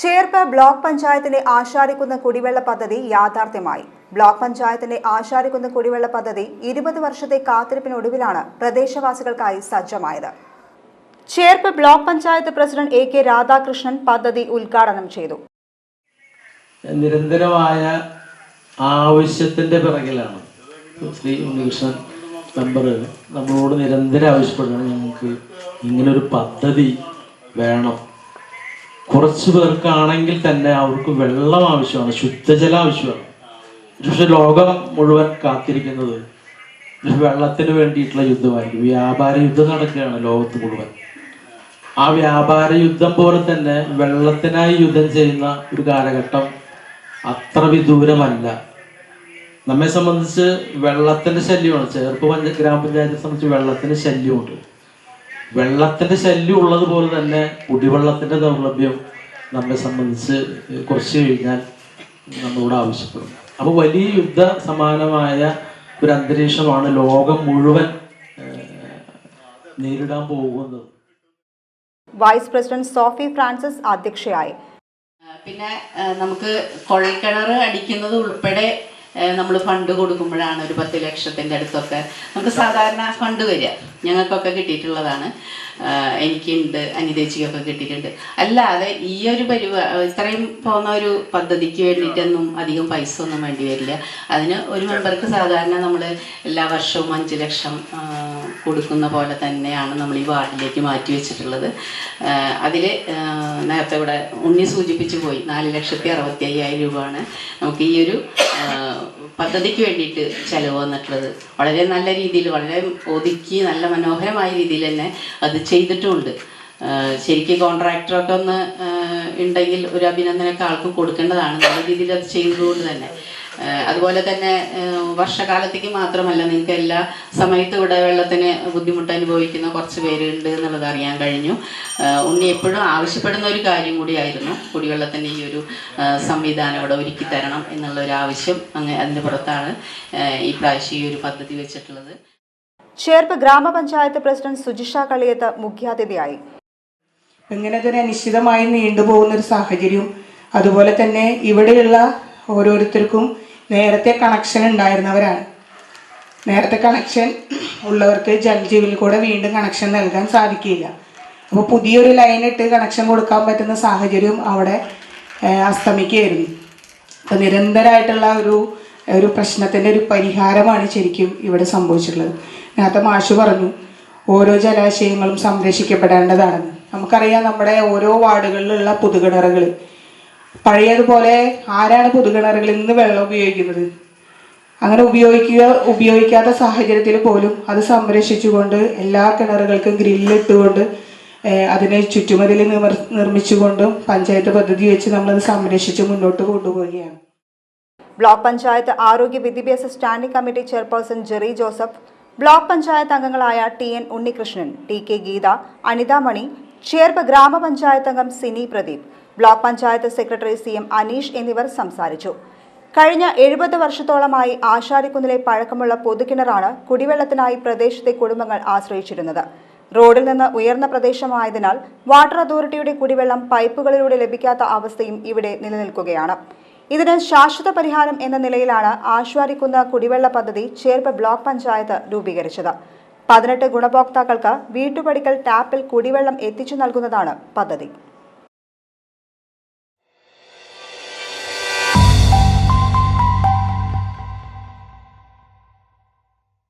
Cherpu block പഞ്ചായത്തിന്റെ ആശാരിക്കുന്ന കുടിവെള്ള പദ്ധതി യാഥാർത്ഥ്യമായി. ബ്ലോക്ക് പഞ്ചായത്തിന്റെ ആശാരിക്കുന്ന കുടിവെള്ള പദ്ധതി ഇരുപത് വർഷത്തെ കാത്തിരിപ്പിനൊടുവിലാണ് പ്രദേശവാസികൾക്കായി സജ്ജമായത്. Cherpu block panchayat president A K Radhakrishnan പദ്ധതി ഉദ്ഘാടനം ചെയ്തു. നിരന്തരമായ ആവശ്യത്തിന്റെ പിറകിലാണ് ശ്രീ ഉണ്ണികൃഷ്ണൻ മെമ്പർ നമ്മളോട് നിരന്തരം ആവശ്യപ്പെടുകയാണ് ഞങ്ങൾക്ക് ഇങ്ങനൊരു പദ്ധതി വേണം. കുറച്ച് പേർക്കാണെങ്കിൽ തന്നെ അവർക്ക് വെള്ളം ആവശ്യമാണ് ശുദ്ധജലം ആവശ്യമാണ്. പക്ഷെ ലോകം മുഴുവൻ കാത്തിരിക്കുന്നത് വെള്ളത്തിന് വേണ്ടിയിട്ടുള്ള യുദ്ധമായിരിക്കും. വ്യാപാര യുദ്ധം നടക്കുകയാണ് ലോകത്ത് മുഴുവൻ. ആ വ്യാപാര യുദ്ധം പോലെ തന്നെ വെള്ളത്തിനായി യുദ്ധം ചെയ്യുന്ന ഒരു കാലഘട്ടം അത്ര വിദൂരമല്ല നമ്മെ സംബന്ധിച്ച് വെള്ളത്തിന്റെ ശല്യമാണ്. ചേർപ്പ് പഞ്ച ഗ്രാമപഞ്ചായത്തെ സംബന്ധിച്ച് വെള്ളത്തിന് ശല്യമുണ്ട്. വെള്ളത്തിന്റെ ശല്യം ഉള്ളതുപോലെ തന്നെ കുടിവെള്ളത്തിന്റെ ദൗർലഭ്യം നമ്മെ സംബന്ധിച്ച് കുറച്ച് കഴിഞ്ഞാൽ നമ്മളോട് ആവശ്യപ്പെടും. അപ്പോൾ വലിയ യുദ്ധ സമാനമായ ഒരു അന്തരീക്ഷമാണ് ലോകം മുഴുവൻ നേരിടാൻ പോകുന്നത്. വൈസ് പ്രസിഡന്റ് സോഫി ഫ്രാൻസിസ് അധ്യക്ഷയായി. പിന്നെ നമുക്ക് കുഴൽക്കിണർ അടിക്കുന്നത് ഉൾപ്പെടെ നമ്മൾ ഫണ്ട് കൊടുക്കുമ്പോഴാണ് ഒരു പത്ത് ലക്ഷത്തിന്റെ അടുത്തൊക്കെ നമുക്ക് സാധാരണ ഫണ്ട് വരിക. ഞങ്ങൾക്കൊക്കെ കിട്ടിയിട്ടുള്ളതാണ്. എനിക്കുണ്ട് അനിതേച്ചിക്കൊക്കെ കിട്ടിയിട്ടുണ്ട്. അല്ലാതെ ഈ ഒരു പരിപാ ഇത്രയും പോകുന്ന ഒരു പദ്ധതിക്ക് വേണ്ടിയിട്ടൊന്നും അധികം പൈസ ഒന്നും വേണ്ടി വരില്ല. അതിന് ഒരു മെമ്പർക്ക് സാധാരണ നമ്മൾ എല്ലാ വർഷവും അഞ്ച് ലക്ഷം കൊടുക്കുന്ന പോലെ തന്നെയാണ് നമ്മൾ ഈ വാർഡിലേക്ക് മാറ്റി വെച്ചിട്ടുള്ളത്. അതിൽ നേരത്തെ ഇവിടെ ഉണ്ണി സൂചിപ്പിച്ചു പോയി. നാല് ലക്ഷത്തി അറുപത്തി അയ്യായിരം രൂപയാണ് നമുക്ക് ഈ ഒരു പദ്ധതിക്ക് വേണ്ടിയിട്ട് ചിലവ് വന്നിട്ടുള്ളത്. വളരെ നല്ല രീതിയിൽ വളരെ ഒതുക്കി നല്ല മനോഹരമായ രീതിയിൽ തന്നെ അത് ചെയ്തിട്ടുമുണ്ട് ശരിക്കും കോൺട്രാക്ടറൊക്കെ ഒന്ന് ഉണ്ടെങ്കിൽ ഒരു അഭിനന്ദനമൊക്കെ ആൾക്ക് കൊടുക്കേണ്ടതാണ്. നല്ല രീതിയിൽ അത് ചെയ്തതുകൊണ്ട് തന്നെ. അതുപോലെ തന്നെ വർഷകാലത്തേക്ക് മാത്രമല്ല നിങ്ങൾക്ക് എല്ലാ സമയത്തും ഇവിടെ വെള്ളത്തിന് ബുദ്ധിമുട്ട് അനുഭവിക്കുന്ന കുറച്ച് പേരുണ്ട് എന്നുള്ളത് അറിയാൻ കഴിഞ്ഞു. ഉണ്ണി എപ്പോഴും ആവശ്യപ്പെടുന്ന ഒരു കാര്യം കൂടിയായിരുന്നു. കുടിവെള്ളത്തിന്റെ ഈ ഒരു സംവിധാനം ഇവിടെ ഒരുക്കി തരണം എന്നുള്ള ഒരു ആവശ്യം അങ്ങ് അതിന്റെ പുറത്താണ് ഈ പ്രാവശ്യം ഈ ഒരു പദ്ധതി വെച്ചിട്ടുള്ളത്. ചേർപ്പ് ഗ്രാമപഞ്ചായത്ത് പ്രസിഡന്റ് സുജിഷ കളിയത്ത് മുഖ്യാതിഥിയായി. ഇങ്ങനെ ഒരു അനിശ്ചിതമായി നീണ്ടുപോകുന്ന ഒരു സാഹചര്യം. അതുപോലെ തന്നെ ഇവിടെയുള്ള ഓരോരുത്തർക്കും നേരത്തെ കണക്ഷൻ ഉണ്ടായിരുന്നവരാണ്. നേരത്തെ കണക്ഷൻ ഉള്ളവർക്ക് ജൽജീവിൽ കൂടെ വീണ്ടും കണക്ഷൻ നൽകാൻ സാധിക്കില്ല. അപ്പോൾ പുതിയൊരു ലൈൻ ഇട്ട് കണക്ഷൻ കൊടുക്കാൻ പറ്റുന്ന സാഹചര്യം അവിടെ അസ്തമിക്കുകയായിരുന്നു. അപ്പോൾ നിരന്തരമായിട്ടുള്ള ഒരു ഒരു പ്രശ്നത്തിന്റെ ഒരു പരിഹാരമാണ് ശരിക്കും ഇവിടെ സംഭവിച്ചിട്ടുള്ളത്. നേരത്തെ മാഷു പറഞ്ഞു ഓരോ ജലാശയങ്ങളും സംരക്ഷിക്കപ്പെടേണ്ടതാണെന്ന് നമുക്കറിയാം നമ്മുടെ ഓരോ വാർഡുകളിലുള്ള പൊതുകിണറുകൾ പഴയതുപോലെ ആരാണ് പൊതുകിണറുകളിൽ നിന്ന് വെള്ളം ഉപയോഗിക്കുന്നത്? അങ്ങനെ ഉപയോഗിക്കുക ഉപയോഗിക്കാത്ത സാഹചര്യത്തിൽ പോലും അത് സംരക്ഷിച്ചുകൊണ്ട് എല്ലാ കിണറുകൾക്കും ഗ്രില്ലിട്ടുകൊണ്ട് അതിനെ ചുറ്റുമതിൽ നിർ നിർമ്മിച്ചുകൊണ്ടും പഞ്ചായത്ത് പദ്ധതി വെച്ച് നമ്മളത് സംരക്ഷിച്ച് മുന്നോട്ട് കൊണ്ടുപോവുകയാണ്. ബ്ലോക്ക് പഞ്ചായത്ത് ആരോഗ്യ വിദ്യാഭ്യാസ standing committee chairperson Jerry Joseph block panchayat അംഗങ്ങളായ T N Unnikrishnan T K Geetha Anitha Mani Cherpu ഗ്രാമപഞ്ചായത്ത് അംഗം Sini Pradeep block panchayat secretary C M Aneesh എന്നിവർ സംസാരിച്ചു. കഴിഞ്ഞ എഴുപത് വർഷത്തോളമായി ആശാരിക്കുന്നിലെ പഴക്കമുള്ള പൊതുകിണറാണ് കുടിവെള്ളത്തിനായി പ്രദേശത്തെ കുടുംബങ്ങൾ ആശ്രയിച്ചിരുന്നത്. റോഡിൽ നിന്ന് ഉയർന്ന പ്രദേശമായതിനാൽ വാട്ടർ അതോറിറ്റിയുടെ കുടിവെള്ളം പൈപ്പുകളിലൂടെ ലഭിക്കാത്ത അവസ്ഥയും ഇവിടെ നിലനിൽക്കുകയാണ്. ഇതിന് ശാശ്വത പരിഹാരം എന്ന നിലയിലാണ് ആശ്വാരിക്കുന്ന കുടിവെള്ള പദ്ധതി ചേർപ്പ് ബ്ലോക്ക് പഞ്ചായത്ത് രൂപീകരിച്ചത്. പതിനെട്ട് ഗുണഭോക്താക്കൾക്ക് വീട്ടുപടിക്കൽ ടാപ്പിൽ കുടിവെള്ളം എത്തിച്ചു നൽകുന്നതാണ് പദ്ധതി